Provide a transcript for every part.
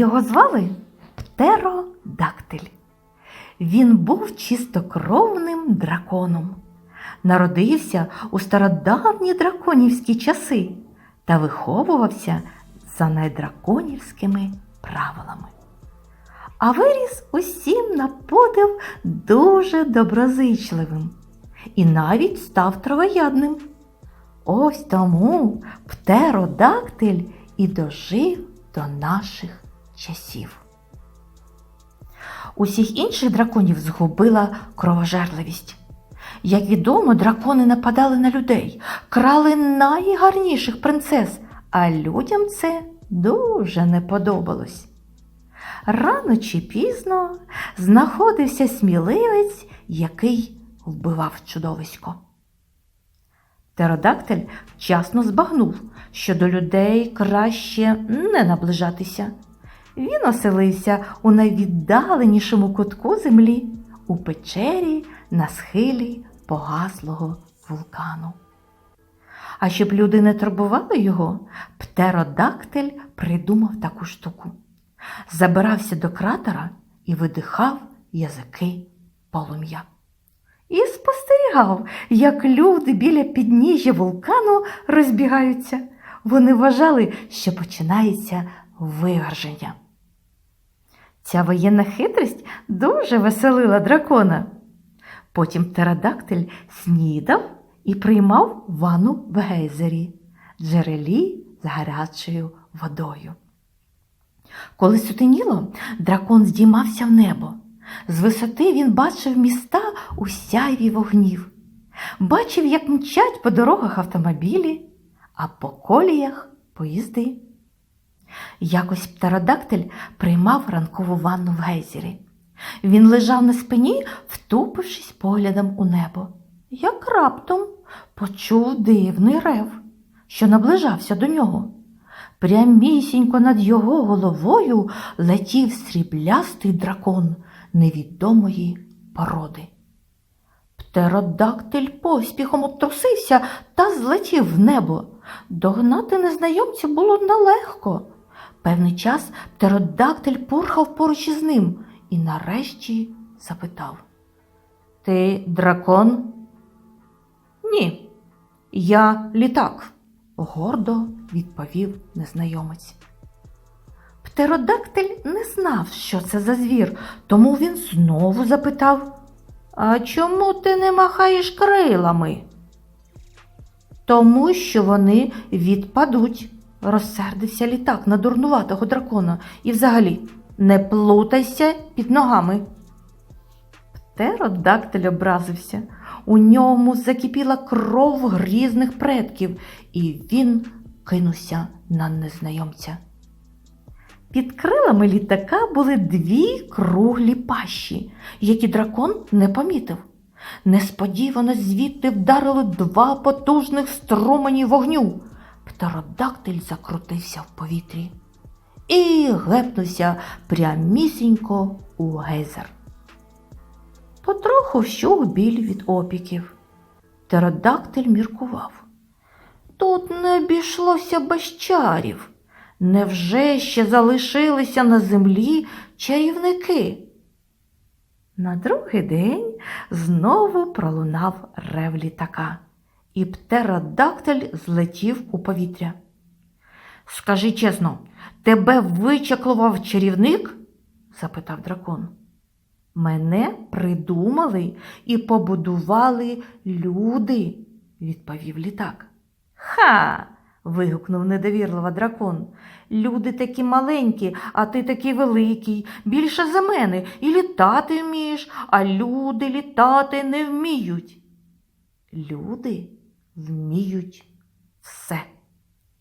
Його звали Птеродактиль. Він був чистокровним драконом. Народився у стародавні драконівські часи та виховувався за найдраконівськими правилами. А виріс усім на подив дуже доброзичливим і навіть став травоядним. Ось тому птеродактиль і дожив до наших часів. Усіх інших драконів згубила кровожерливість. Як відомо, дракони нападали на людей, крали найгарніших принцес, а людям це дуже не подобалось. Рано чи пізно знаходився сміливець, який вбивав чудовисько. Птеродактиль вчасно збагнув, що до людей краще не наближатися. Він оселився у найвіддаленішому кутку землі, у печері на схилі погаслого вулкану. А щоб люди не турбували його, птеродактиль придумав таку штуку. Забирався до кратера і видихав язики полум'я. І спостерігав, як люди біля підніжжя вулкану розбігаються. Вони вважали, що починається виверження. Ця воєнна хитрість дуже веселила дракона. Потім птеродактиль снідав і приймав ванну в гейзері, джерелі з гарячою водою. Коли сутеніло, дракон здіймався в небо. З висоти він бачив міста у сяйві вогнів, бачив, як мчать по дорогах автомобілі, а по коліях поїзди. Якось птеродактиль приймав ранкову ванну в гейзері. Він лежав на спині, втупившись поглядом у небо. Як раптом почув дивний рев, що наближався до нього. Прямісінько над його головою летів сріблястий дракон невідомої породи. Птеродактиль поспіхом обтрусився та злетів в небо. Догнати незнайомця було нелегко. Певний час птеродактиль пурхав поруч із ним і нарешті запитав Ти дракон? Ні, я літак, гордо відповів незнайомець. Птеродактиль не знав, що це за звір, тому він знову запитав А чому ти не махаєш крилами? Тому що вони відпадуть, розсердився літак на дурнуватого дракона. І взагалі не плутайся під ногами. Птеродактиль образився. У ньому закипіла кров грізних предків, і він кинувся на незнайомця. Під крилами літака були дві круглі пащі, які дракон не помітив. Несподівано звідти вдарили два потужних струмені вогню. Птеродактиль закрутився в повітрі і гепнувся прямісінько у гейзер. Потроху вщух біль від опіків. Птеродактиль міркував. Тут не обійшлося без. Невже ще залишилися на землі чарівники? На другий день знову пролунав рев літака, і птеродактиль злетів у повітря. Скажи чесно, тебе вичаклував чарівник? запитав дракон. Мене придумали і побудували люди, відповів літак. Ха. вигукнув недовірливо дракон. Люди такі маленькі, а ти такий великий, більше за мене, і літати вмієш, а люди літати не вміють. Люди вміють все,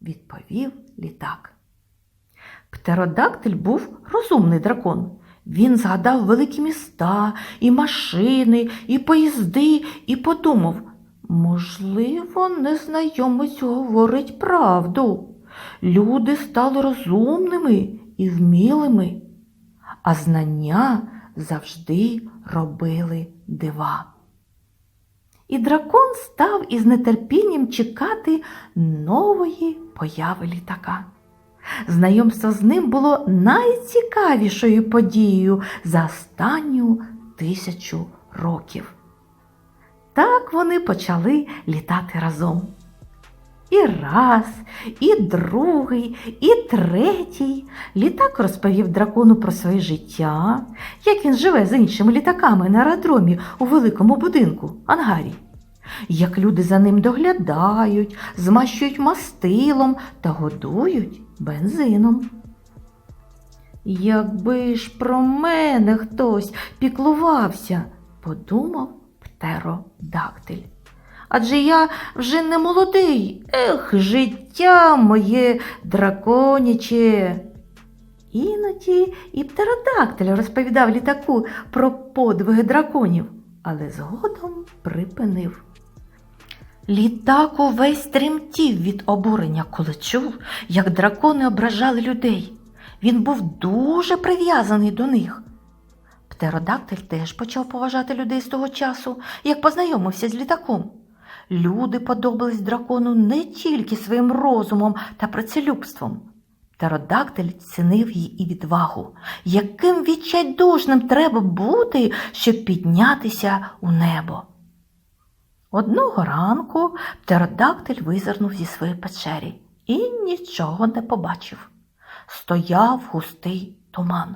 відповів літак. Птеродактиль був розумний дракон. Він згадав великі міста, і машини, і поїзди, і подумав, можливо, незнайомець говорить правду. Люди стали розумними і вмілими, а знання завжди робили дива. І дракон став із нетерпінням чекати нової появи літака. Знайомство з ним було найцікавішою подією за останню тисячу років. Так вони почали літати разом. І раз, і другий, і третій літак розповів дракону про своє життя, як він живе з іншими літаками на аеродромі у великому будинку ангарі, як люди за ним доглядають, змащують мастилом та годують бензином. Якби ж про мене хтось піклувався, подумав птеродактиль. Адже я вже не молодий. Ех, життя моє драконяче. Іноді і птеродактиль розповідав літаку про подвиги драконів, але згодом припинив. Літак увесь тремтів від обурення, коли чув, як дракони ображали людей. Він був дуже прив'язаний до них. Птеродактиль теж почав поважати людей з того часу, як познайомився з літаком. Люди подобались дракону не тільки своїм розумом та працелюбством. Птеродактиль цінив її і відвагу, яким відчайдушним треба бути, щоб піднятися у небо. Одного ранку птеродактиль визирнув зі своєї печері і нічого не побачив. Стояв густий туман.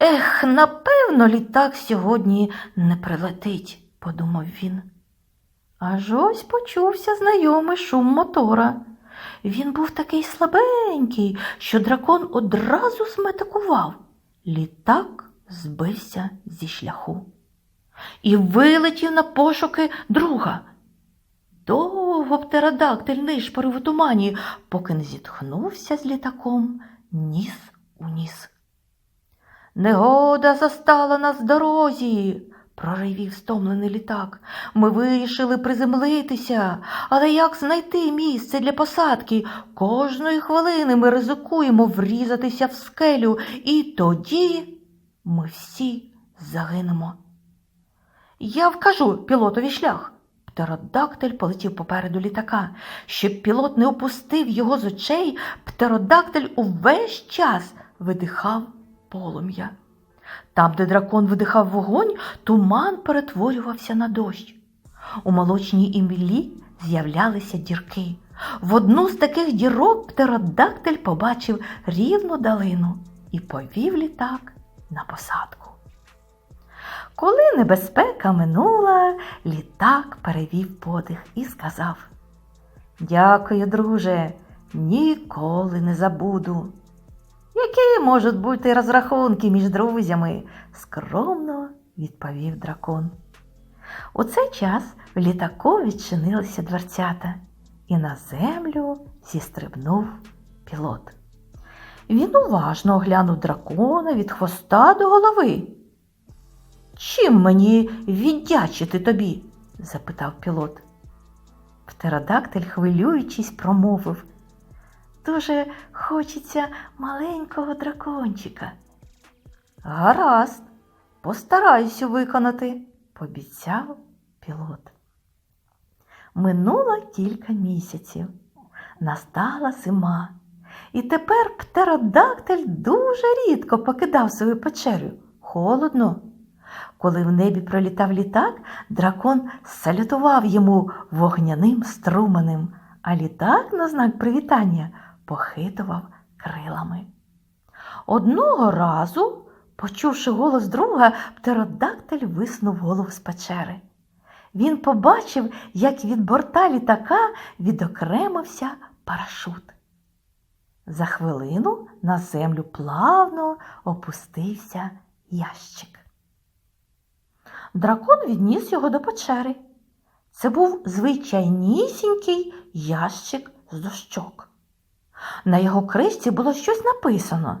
Ех, напевно, літак сьогодні не прилетить, подумав він. Аж ось почувся знайомий шум мотора. Він був такий слабенький, що дракон одразу зметикував. Літак збився зі шляху і вилетів на пошуки друга. Довго птеродактиль нишпорив у тумані, поки не зітхнувся з літаком ніс у ніс. Негода застала нас в дорозі, проривів стомлений літак. Ми вирішили приземлитися, але як знайти місце для посадки? Кожної хвилини ми ризикуємо врізатися в скелю, і тоді ми всі загинемо. Я вкажу пілотові шлях. Птеродактиль полетів попереду літака. Щоб пілот не опустив його з очей, птеродактиль увесь час видихав полум'я. Там, де дракон видихав вогонь, туман перетворювався на дощ. У молочній імлі з'являлися дірки. В одну з таких дірок птеродактиль побачив рівну далину і повів літак на посадку. Коли небезпека минула, літак перевів подих і сказав Дякую, друже, ніколи не забуду. Які можуть бути розрахунки між друзями? скромно відповів дракон. У цей час в літаку відчинилися дверцята, і на землю зістрибнув пілот. Він уважно оглянув дракона від хвоста до голови. Чим мені віддячити тобі? запитав пілот. Птеродактиль, хвилюючись, промовив. Дуже хочеться маленького дракончика. Гаразд, постараюся виконати, пообіцяв пілот. Минуло кілька місяців. Настала зима, і тепер птеродактиль дуже рідко покидав свою печерю. Холодно. Коли в небі пролітав літак, дракон салютував йому вогняним струменем, а літак на знак привітання похитував крилами. Одного разу, почувши голос друга, птеродактиль виснув голову з печери. Він побачив, як від борта літака відокремився парашут. За хвилину на землю плавно опустився ящик. Дракон відніс його до печери. Це був звичайнісінький ящик з дощок. На його кришці було щось написано.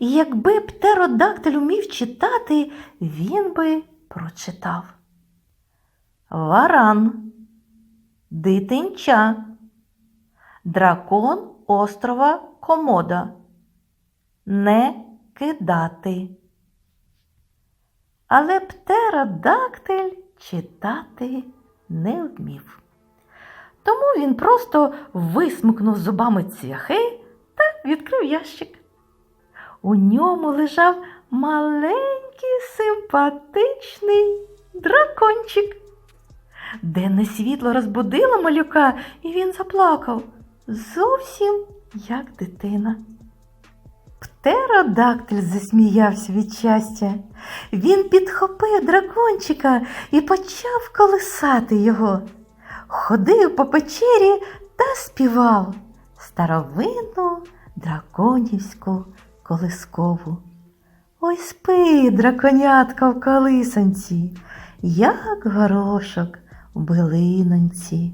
І якби птеродактиль умів читати, він би прочитав. Варан, дитинча, дракон острова Комода. Не кидати. Але птеродактиль читати не вмів. Тому він просто висмикнув зубами цвяхи, та відкрив ящик. У ньому лежав маленький симпатичний дракончик. Денне світло розбудило малюка, і він заплакав зовсім як дитина. Птеродактиль засміявся від щастя. Він підхопив дракончика і почав колисати його. Ходив по печері та співав старовинну драконівську колискову. Ой спи, драконятка в колисонці, як горошок в билинонці.